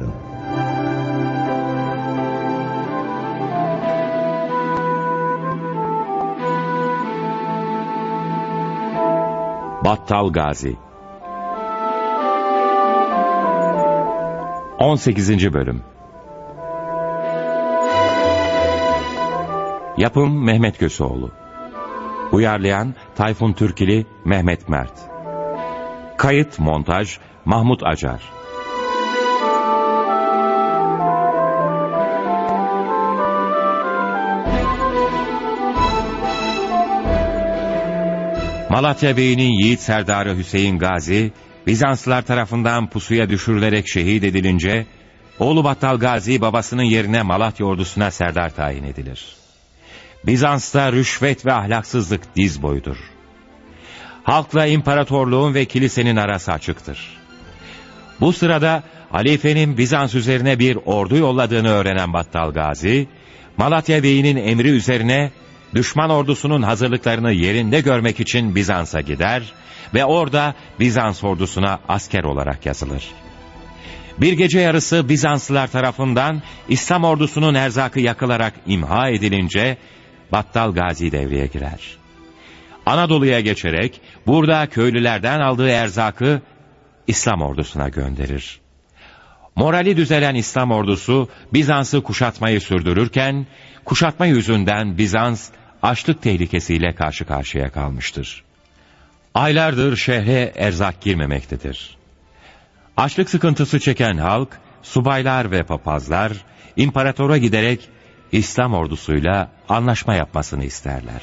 Yarın. Battal Gazi 18. Bölüm Yapım Mehmet Köseoğlu Uyarlayan Tayfun Türkili Mehmet Mert Kayıt Montaj Mahmut Acar Malatya Bey'inin yiğit serdarı Hüseyin Gazi, Bizanslılar tarafından pusuya düşürülerek şehit edilince, oğlu Battal Gazi babasının yerine Malatya ordusuna serdar tayin edilir. Bizans'ta rüşvet ve ahlaksızlık diz boyudur. Halkla imparatorluğun ve kilisenin arası açıktır. Bu sırada halifenin Bizans üzerine bir ordu yolladığını öğrenen Battal Gazi, Malatya Bey'inin emri üzerine düşman ordusunun hazırlıklarını yerinde görmek için Bizans'a gider ve orada Bizans ordusuna asker olarak yazılır. Bir gece yarısı Bizanslılar tarafından İslam ordusunun erzakı yakılarak imha edilince Battal Gazi devreye girer. Anadolu'ya geçerek burada köylülerden aldığı erzakı İslam ordusuna gönderir. Morali düzelen İslam ordusu Bizans'ı kuşatmayı sürdürürken kuşatma yüzünden Bizans açlık tehlikesiyle karşı karşıya kalmıştır. Aylardır şehre erzak girmemektedir. Açlık sıkıntısı çeken halk, subaylar ve papazlar imparatora giderek İslam ordusuyla anlaşma yapmasını isterler.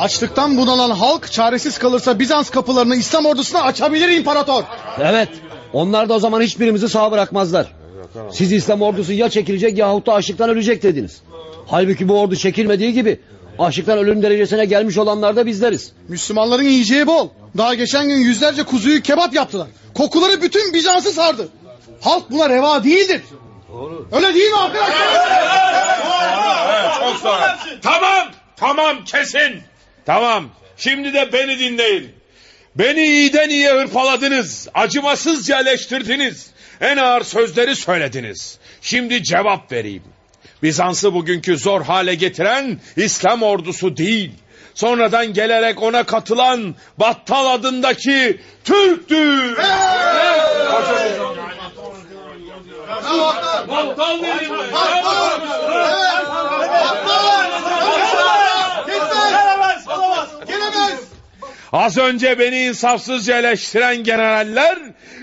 Açlıktan bunalan halk çaresiz kalırsa Bizans kapılarını İslam ordusuna açabilir imparator. Evet. Onlar da o zaman hiçbirimizi sağ bırakmazlar. Siz İslam ordusu ya çekilecek yahut da açlıktan ölecek dediniz. Halbuki bu ordu çekilmediği gibi açlıktan ölüm derecesine gelmiş olanlar da bizleriz. Müslümanların yiyeceği bol. Daha geçen gün yüzlerce kuzuyu kebap yaptılar. Kokuları bütün Bizans'ı sardı. Halk buna reva değildir. Öyle değil mi arkadaşlar? Çok sonra. Tamam, tamam kesin. Tamam, şimdi de beni dinleyin. Beni iyiden iyiye hırpaladınız, acımasızca eleştirdiniz. En ağır sözleri söylediniz. Şimdi cevap vereyim. Bizans'ı bugünkü zor hale getiren İslam ordusu değil. Sonradan gelerek ona katılan Battal adındaki Türktür. Battal dedim. Az önce beni insafsızca eleştiren generaller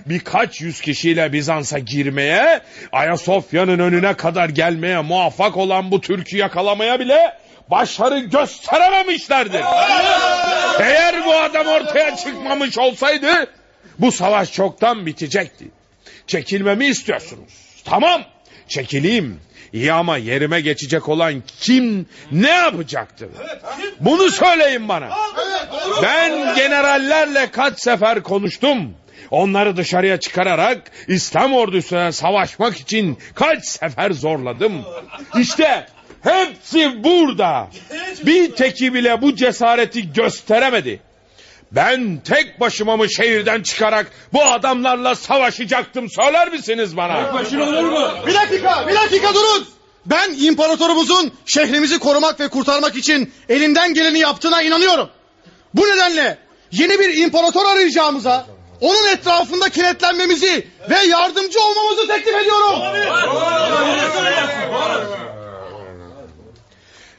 birkaç yüz kişiyle Bizans'a girmeye, Ayasofya'nın önüne kadar gelmeye muvaffak olan bu Türk'ü yakalamaya bile başarı gösterememişlerdir. Eğer bu adam ortaya çıkmamış olsaydı bu savaş çoktan bitecekti. Çekilmemi istiyorsunuz. Tamam çekileyim. İyi ama yerime geçecek olan kim ne yapacaktı? Bunu söyleyin bana. Ben generallerle kaç sefer konuştum. Onları dışarıya çıkararak İslam ordusuna savaşmak için kaç sefer zorladım. İşte hepsi burada. Bir teki bile bu cesareti gösteremedi. Ben tek başıma mı şehirden çıkarak bu adamlarla savaşacaktım söyler misiniz bana? Bir dakika, bir dakika durun. Ben imparatorumuzun şehrimizi korumak ve kurtarmak için elinden geleni yaptığına inanıyorum. Bu nedenle yeni bir imparator arayacağımıza onun etrafında kenetlenmemizi ve yardımcı olmamızı teklif ediyorum.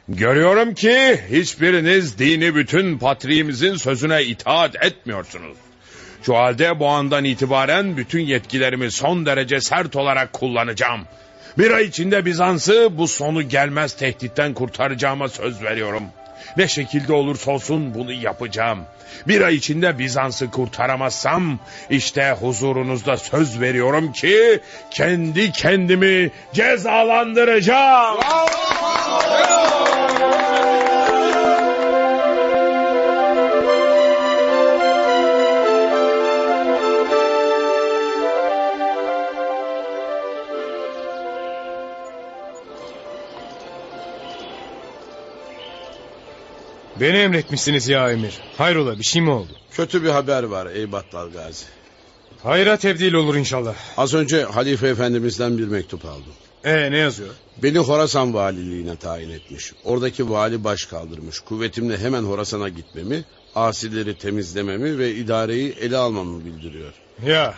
Görüyorum ki hiçbiriniz dini bütün patriğimizin sözüne itaat etmiyorsunuz. Şu halde bu andan itibaren bütün yetkilerimi son derece sert olarak kullanacağım. Bir ay içinde Bizans'ı bu sonu gelmez tehditten kurtaracağıma söz veriyorum. Ne şekilde olursa olsun bunu yapacağım. Bir ay içinde Bizans'ı kurtaramazsam işte huzurunuzda söz veriyorum ki kendi kendimi cezalandıracağım. Beni emretmişsiniz ya emir. Hayrola bir şey mi oldu? Kötü bir haber var ey Battal Gazi. Hayra tebdil olur inşallah. Az önce Halife Efendimiz'den bir mektup aldım. Ee ne yazıyor? Beni Horasan valiliğine tayin etmiş. Oradaki vali baş kaldırmış. Kuvvetimle hemen Horasan'a gitmemi, asileri temizlememi ve idareyi ele almamı bildiriyor. Ya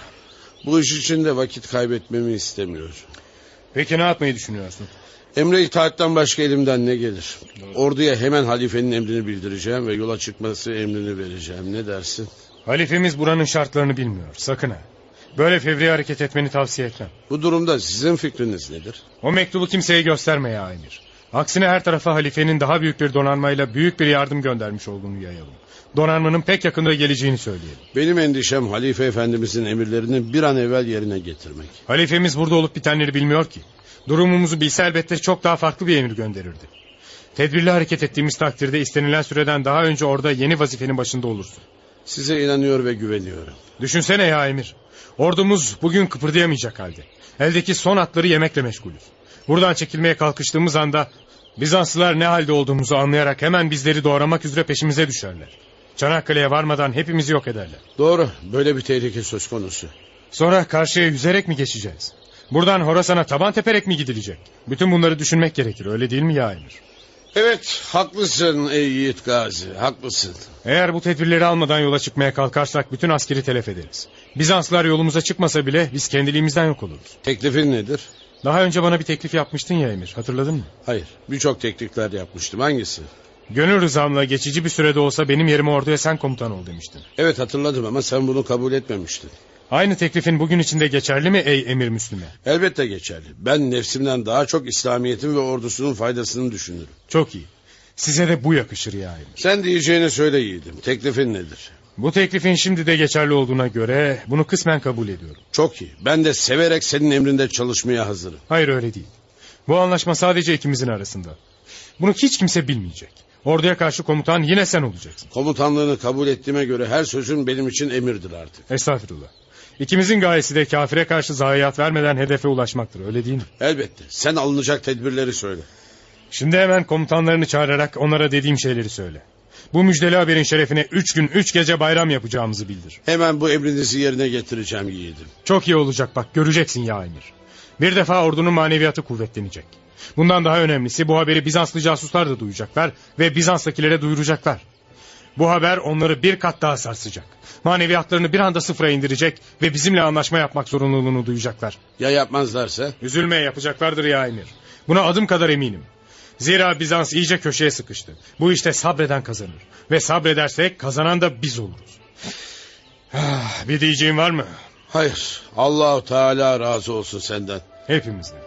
Bu iş için de vakit kaybetmemi istemiyor. peki ne yapmayı düşünüyorsun? Emre itaatten başka elimden ne gelir? Orduya hemen halifenin emrini bildireceğim ve yola çıkması emrini vereceğim. Ne dersin? Halifemiz buranın şartlarını bilmiyor sakın ha. Böyle fevri hareket etmeni tavsiye etmem. Bu durumda sizin fikriniz nedir? O mektubu kimseye gösterme ya emir. Aksine her tarafa halifenin daha büyük bir donanmayla büyük bir yardım göndermiş olduğunu yayalım. Donanmanın pek yakında geleceğini söyleyelim. Benim endişem Halife Efendimizin emirlerini bir an evvel yerine getirmek. Halifemiz burada olup bitenleri bilmiyor ki. Durumumuzu bilse elbette çok daha farklı bir emir gönderirdi. Tedbirli hareket ettiğimiz takdirde istenilen süreden daha önce orada yeni vazifenin başında olursun. Size inanıyor ve güveniyorum. Düşünsene ya emir. Ordumuz bugün kıpırdayamayacak halde. Eldeki son atları yemekle meşgulüz. Buradan çekilmeye kalkıştığımız anda Bizanslılar ne halde olduğumuzu anlayarak hemen bizleri doğramak üzere peşimize düşerler. Çanakkale'ye varmadan hepimizi yok ederler. Doğru, böyle bir tehlike söz konusu. Sonra karşıya yüzerek mi geçeceğiz? Buradan Horasan'a taban teperek mi gidilecek? Bütün bunları düşünmek gerekir öyle değil mi ya emir? Evet, haklısın ey Yiğit Gazi, haklısın. Eğer bu tedbirleri almadan yola çıkmaya kalkarsak bütün askeri telef ederiz. Bizanslılar yolumuza çıkmasa bile biz kendiliğimizden yok oluruz. Teklifin nedir? Daha önce bana bir teklif yapmıştın ya Emir hatırladın mı? Hayır, birçok teklifler yapmıştım. Hangisi? Gönül rızamla geçici bir sürede olsa benim yerime orduya sen komutan ol demiştin. Evet hatırladım ama sen bunu kabul etmemiştin. Aynı teklifin bugün içinde geçerli mi ey Emir Müslüme? Elbette geçerli. Ben nefsimden daha çok İslamiyet'in ve ordusunun faydasını düşünürüm. Çok iyi. Size de bu yakışır ya Emir. Sen diyeceğini söyle yiğidim. Teklifin nedir? Bu teklifin şimdi de geçerli olduğuna göre bunu kısmen kabul ediyorum. Çok iyi. Ben de severek senin emrinde çalışmaya hazırım. Hayır öyle değil. Bu anlaşma sadece ikimizin arasında. Bunu hiç kimse bilmeyecek. Orduya karşı komutan yine sen olacaksın. Komutanlığını kabul ettiğime göre her sözün benim için emirdir artık. Estağfurullah. İkimizin gayesi de kafire karşı zayiat vermeden hedefe ulaşmaktır öyle değil mi? Elbette. Sen alınacak tedbirleri söyle. Şimdi hemen komutanlarını çağırarak onlara dediğim şeyleri söyle. Bu müjdeli haberin şerefine üç gün üç gece bayram yapacağımızı bildir. Hemen bu emrinizi yerine getireceğim yiğidim. Çok iyi olacak bak göreceksin ya emir. Bir defa ordunun maneviyatı kuvvetlenecek. Bundan daha önemlisi bu haberi Bizanslı casuslar da duyacaklar ve Bizans'takilere duyuracaklar. Bu haber onları bir kat daha sarsacak. Maneviyatlarını bir anda sıfıra indirecek ve bizimle anlaşma yapmak zorunluluğunu duyacaklar. Ya yapmazlarsa? Üzülme yapacaklardır ya emir. Buna adım kadar eminim. Zira Bizans iyice köşeye sıkıştı. Bu işte sabreden kazanır. Ve sabredersek kazanan da biz oluruz. Ah, Bir diyeceğin var mı? Hayır. Allahu Teala razı olsun senden. Hepimizden.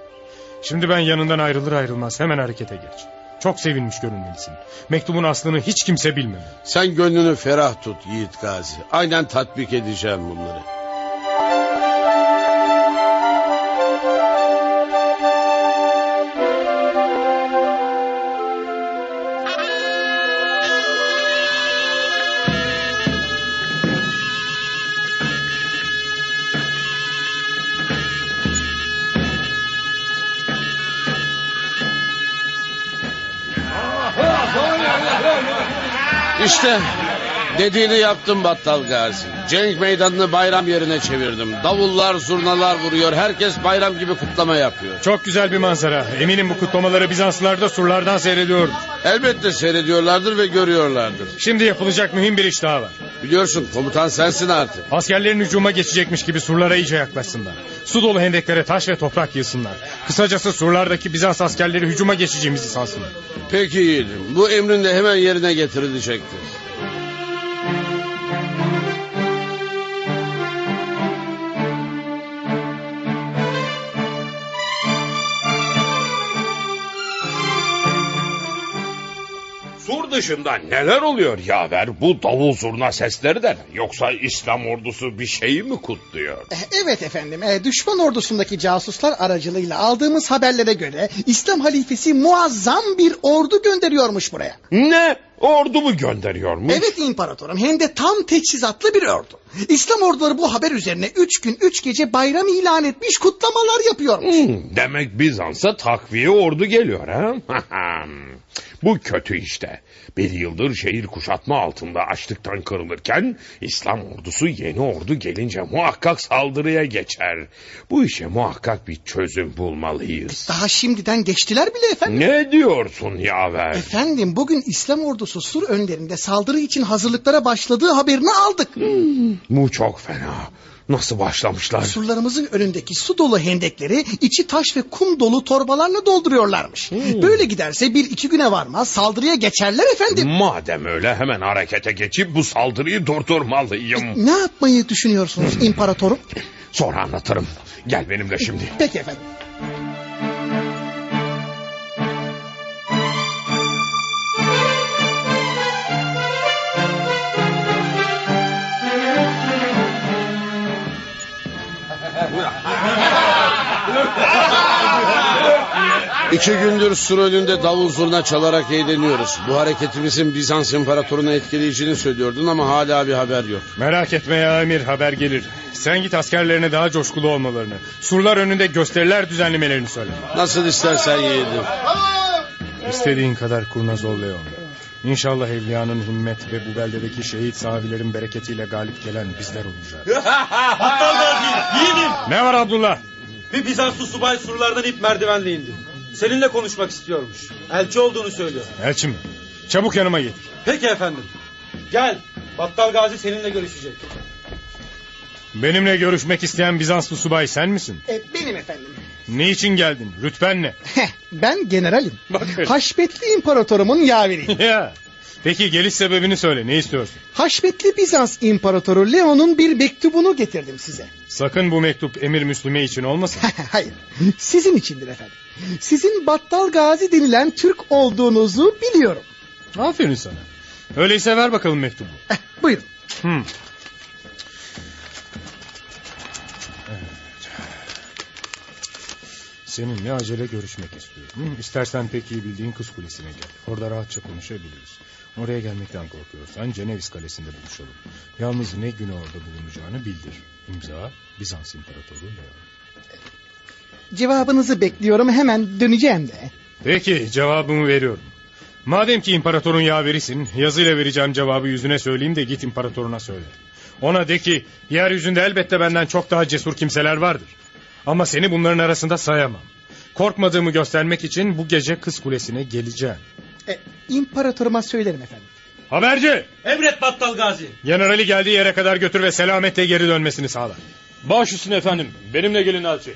Şimdi ben yanından ayrılır ayrılmaz hemen harekete geç. Çok sevinmiş görünmelisin. Mektubun aslını hiç kimse bilmemeli. Sen gönlünü ferah tut Yiğit Gazi. Aynen tatbik edeceğim bunları. İşte dediğini yaptım Battal Gazi. Cenk meydanını bayram yerine çevirdim. Davullar, zurnalar vuruyor. Herkes bayram gibi kutlama yapıyor. Çok güzel bir manzara. Eminim bu kutlamaları Bizanslılar da surlardan seyrediyordur. Elbette seyrediyorlardır ve görüyorlardır. Şimdi yapılacak mühim bir iş daha var. Biliyorsun komutan sensin artık. Askerlerin hücuma geçecekmiş gibi surlara iyice yaklaşsınlar. Su dolu hendeklere taş ve toprak yığsınlar. Kısacası surlardaki Bizans askerleri hücuma geçeceğimizi sansınlar. Peki yiğidim. Bu emrin de hemen yerine getirilecektir. Dışında neler oluyor yaver? Bu davul zurna sesleri de? Yoksa İslam ordusu bir şeyi mi kutluyor? Eh, Evet efendim, eh, düşman ordusundaki casuslar aracılığıyla aldığımız haberlere göre İslam halifesi muazzam bir ordu gönderiyormuş buraya. Ne? Ordu mu gönderiyormuş? Evet imparatorum hem de tam teçhizatlı bir ordu. İslam orduları bu haber üzerine üç gün üç gece bayram ilan etmiş kutlamalar yapıyormuş. Hmm, demek Bizans'a takviye ordu geliyor ha? Bu kötü işte. Bir yıldır şehir kuşatma altında açlıktan kırılırken İslam ordusu yeni ordu gelince muhakkak saldırıya geçer. Bu işe muhakkak bir çözüm bulmalıyız. Daha şimdiden geçtiler bile efendim. Ne diyorsun yaver? Efendim bugün İslam ordusu Sur önlerinde saldırı için hazırlıklara başladığı haberini aldık. Bu çok fena. Nasıl başlamışlar? Surlarımızın önündeki su dolu hendekleri içi taş ve kum dolu torbalarla dolduruyorlarmış. Böyle giderse bir iki güne varmaz saldırıya geçerler efendim. Madem öyle hemen harekete geçip bu saldırıyı durdurmalıyım. Ne yapmayı düşünüyorsunuz imparatorum? Sonra anlatırım. Gel benimle şimdi. Peki efendim. İki gündür sur önünde davul zurna çalarak eğleniyoruz. Bu hareketimizin Bizans imparatorunu etkileyeceğini söylüyordun ama hala bir haber yok. Merak etme ya emir haber gelir. Sen git askerlerine daha coşkulu olmalarını, surlar önünde gösteriler düzenlemelerini söyle. Nasıl istersen yiğidim. İstediğin kadar kurnaz ol Leon. İnşallah evliyanın himmet ve bu beldedeki şehit sahabilerin bereketiyle galip gelen bizler olacağız. Aptal Gazi, yiğidim. Ne var Abdullah? Bir Bizanslı subay surlardan ip merdivenle indi. Seninle konuşmak istiyormuş. Elçi olduğunu söylüyor. Elçi mi? Çabuk yanıma getir. Peki efendim. Gel. Battal Gazi seninle görüşecek. Benimle görüşmek isteyen Bizanslı subay sen misin? E, benim efendim. Niçin geldin? Rütben ne? Heh, ben generalim. Bakın. Haşmetli imparatorumun yaveriyim. ya. Peki geliş sebebini söyle. Ne istiyorsun? Haşmetli Bizans imparatoru Leon'un bir mektubunu getirdim size. Sakın bu mektup emir Müslüme için olmasın. Hayır. Sizin içindir efendim. Sizin Battal Gazi denilen Türk olduğunuzu biliyorum. Aferin sana. Öyleyse ver bakalım mektubu. Eh, buyurun. Hmm. Seninle acele görüşmek istiyorum. Hı, İstersen pek iyi bildiğin kız kulesine gel. Orada rahatça konuşabiliriz. Oraya gelmekten korkuyorsan Ceneviz Kalesi'nde buluşalım. Yalnız ne günü orada bulunacağını bildir. İmza Bizans İmparatoru Leon. Cevabınızı bekliyorum hemen döneceğim de. Peki cevabımı veriyorum. Madem ki imparatorun yaverisin yazıyla vereceğim cevabı yüzüne söyleyeyim de git imparatoruna söyle. Ona de ki yeryüzünde elbette benden çok daha cesur kimseler vardır. Ama seni bunların arasında sayamam. Korkmadığımı göstermek için bu gece kız kulesine geleceğim. E, imparatoruma söylerim efendim. Haberci! Emret Battal Gazi. Generali geldiği yere kadar götür ve selametle geri dönmesini sağla. Baş üstüne efendim. Benimle gelin elçi.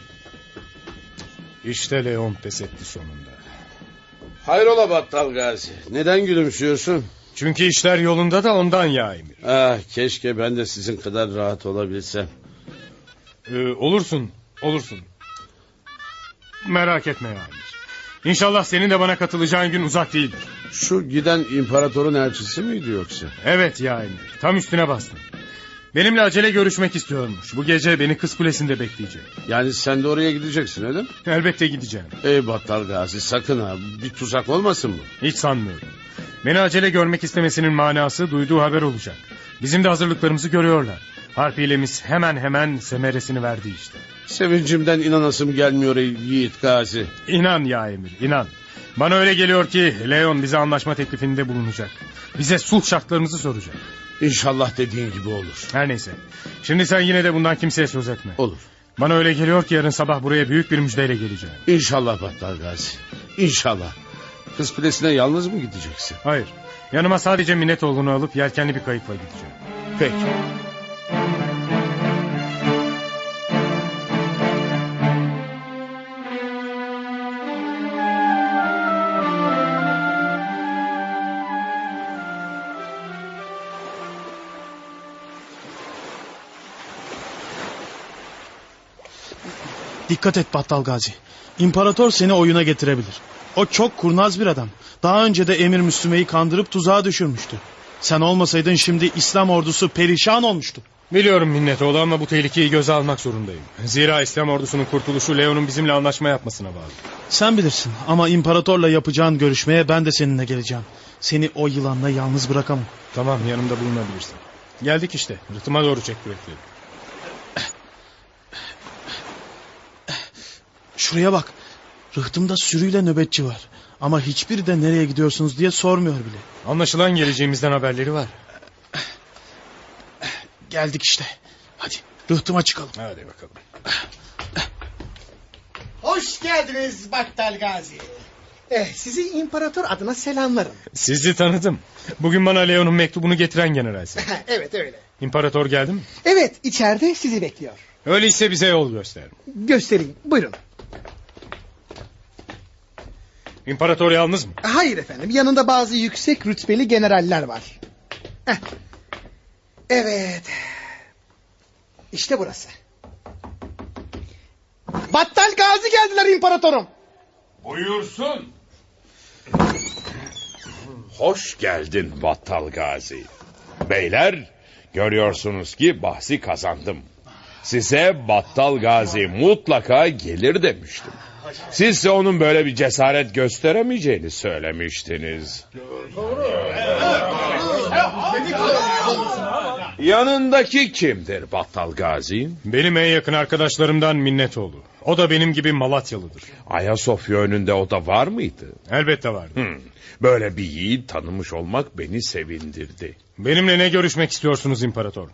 İşte Leon pes etti sonunda. Hayrola Battal Gazi. Neden gülümsüyorsun? Çünkü işler yolunda da ondan ya emir. Ah keşke ben de sizin kadar rahat olabilsem. Ee, olursun, olursun. Merak etme ya emir. İnşallah senin de bana katılacağın gün uzak değildir. Şu giden imparatorun elçisi miydi yoksa? Evet ya emir. Tam üstüne bastın. Benimle acele görüşmek istiyormuş. Bu gece beni kız kulesinde bekleyecek. Yani sen de oraya gideceksin öyle mi? Elbette gideceğim. Ey Battal Gazi sakın ha bir tuzak olmasın bu. Hiç sanmıyorum. Beni acele görmek istemesinin manası duyduğu haber olacak. Bizim de hazırlıklarımızı görüyorlar. Harpilemiz hemen hemen semeresini verdi işte. Sevincimden inanasım gelmiyor ey yiğit Gazi. İnan ya emir inan. Bana öyle geliyor ki Leon bize anlaşma teklifinde bulunacak. Bize sulh şartlarımızı soracak. İnşallah dediğin gibi olur. Her neyse. Şimdi sen yine de bundan kimseye söz etme. Olur. Bana öyle geliyor ki yarın sabah buraya büyük bir müjdeyle geleceğim. İnşallah Battal Gazi. İnşallah. Kız kulesine yalnız mı gideceksin? Hayır. Yanıma sadece Minnetoğlu'nu alıp yelkenli bir kayıkla gideceğim. Peki. Dikkat et Battal Gazi. İmparator seni oyuna getirebilir. O çok kurnaz bir adam. Daha önce de Emir Müslüme'yi kandırıp tuzağa düşürmüştü. Sen olmasaydın şimdi İslam ordusu perişan olmuştu. Biliyorum Minnetoğlu ama bu tehlikeyi göze almak zorundayım. Zira İslam ordusunun kurtuluşu Leon'un bizimle anlaşma yapmasına bağlı. Sen bilirsin ama imparatorla yapacağın görüşmeye ben de seninle geleceğim. Seni o yılanla yalnız bırakamam. Tamam yanımda bulunabilirsin. Geldik işte. Rıhtıma doğru çek kürekleri. Şuraya bak. Rıhtımda sürüyle nöbetçi var. Ama hiçbiri de nereye gidiyorsunuz diye sormuyor bile. Anlaşılan geleceğimizden haberleri var. Geldik işte. Hadi rıhtıma çıkalım. Hadi bakalım. Hoş geldiniz Battal Gazi. Eh, sizi imparator adına selamlarım. Sizi tanıdım. Bugün bana Leon'un mektubunu getiren generalsin. evet öyle. İmparator geldi mi? Evet içeride sizi bekliyor. Öyleyse bize yol göster. Göstereyim buyurun. İmparator yalnız mı? Hayır efendim yanında bazı yüksek rütbeli generaller var. Heh. Evet. İşte burası. Battal Gazi geldiler imparatorum. Buyursun. Hoş geldin Battal Gazi. Beyler görüyorsunuz ki bahsi kazandım. Size Battal Gazi mutlaka gelir demiştim. Siz de onun böyle bir cesaret gösteremeyeceğini söylemiştiniz. Yanındaki kimdir Battal Gazi? Benim en yakın arkadaşlarımdan Minnetoğlu. O da benim gibi Malatyalıdır. Ayasofya önünde o da var mıydı? Elbette vardı. Hmm, Böyle bir yiğit tanımış olmak beni sevindirdi. Benimle ne görüşmek istiyorsunuz imparator?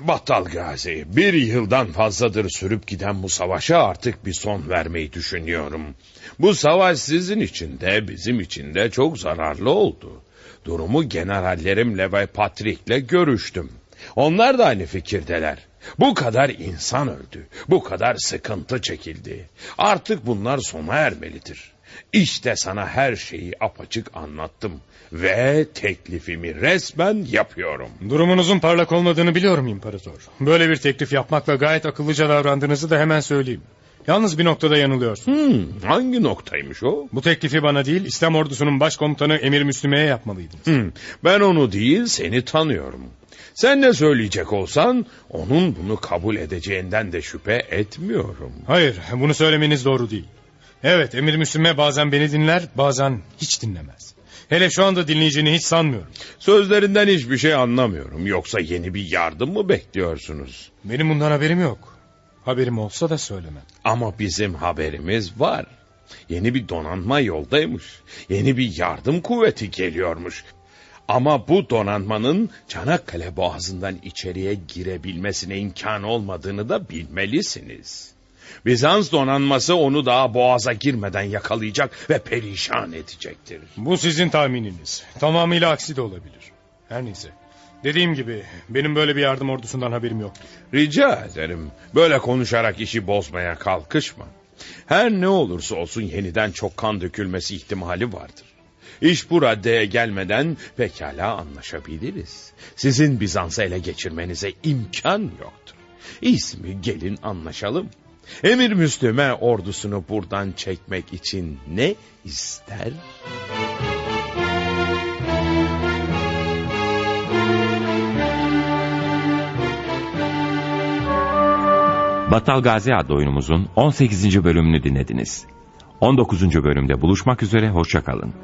Battal Gazi, bir yıldan fazladır sürüp giden bu savaşa artık bir son vermeyi düşünüyorum. Bu savaş sizin için de bizim için de çok zararlı oldu. Durumu generallerimle ve Patrick'le görüştüm. Onlar da aynı fikirdeler. Bu kadar insan öldü. Bu kadar sıkıntı çekildi. Artık bunlar sona ermelidir. İşte sana her şeyi apaçık anlattım. Ve teklifimi resmen yapıyorum. Durumunuzun parlak olmadığını biliyorum imparator. Böyle bir teklif yapmakla gayet akıllıca davrandığınızı da hemen söyleyeyim. Yalnız bir noktada yanılıyorsun. Hmm, hangi noktaymış o? Bu teklifi bana değil İslam ordusunun başkomutanı Emir Müslüme'ye yapmalıydınız. Hmm, ben onu değil seni tanıyorum. Sen ne söyleyecek olsan onun bunu kabul edeceğinden de şüphe etmiyorum. Hayır bunu söylemeniz doğru değil. Evet Emir Müslüme bazen beni dinler bazen hiç dinlemez. Hele şu anda dinleyeceğini hiç sanmıyorum. Sözlerinden hiçbir şey anlamıyorum. Yoksa yeni bir yardım mı bekliyorsunuz? Benim bundan haberim yok. Haberim olsa da söylemem. Ama bizim haberimiz var. Yeni bir donanma yoldaymış. Yeni bir yardım kuvveti geliyormuş. Ama bu donanmanın Çanakkale boğazından içeriye girebilmesine imkan olmadığını da bilmelisiniz. Bizans donanması onu daha boğaza girmeden yakalayacak ve perişan edecektir. Bu sizin tahmininiz. Tamamıyla aksi de olabilir. Her neyse. Dediğim gibi benim böyle bir yardım ordusundan haberim yok. Rica ederim böyle konuşarak işi bozmaya kalkışma. Her ne olursa olsun yeniden çok kan dökülmesi ihtimali vardır. İş bu raddeye gelmeden pekala anlaşabiliriz. Sizin Bizans'ı ele geçirmenize imkan yoktur. İsmi gelin anlaşalım. Emir Müslüme ordusunu buradan çekmek için ne ister? Battal Gazi adlı oyunumuzun 18. bölümünü dinlediniz. 19. bölümde buluşmak üzere, hoşçakalın.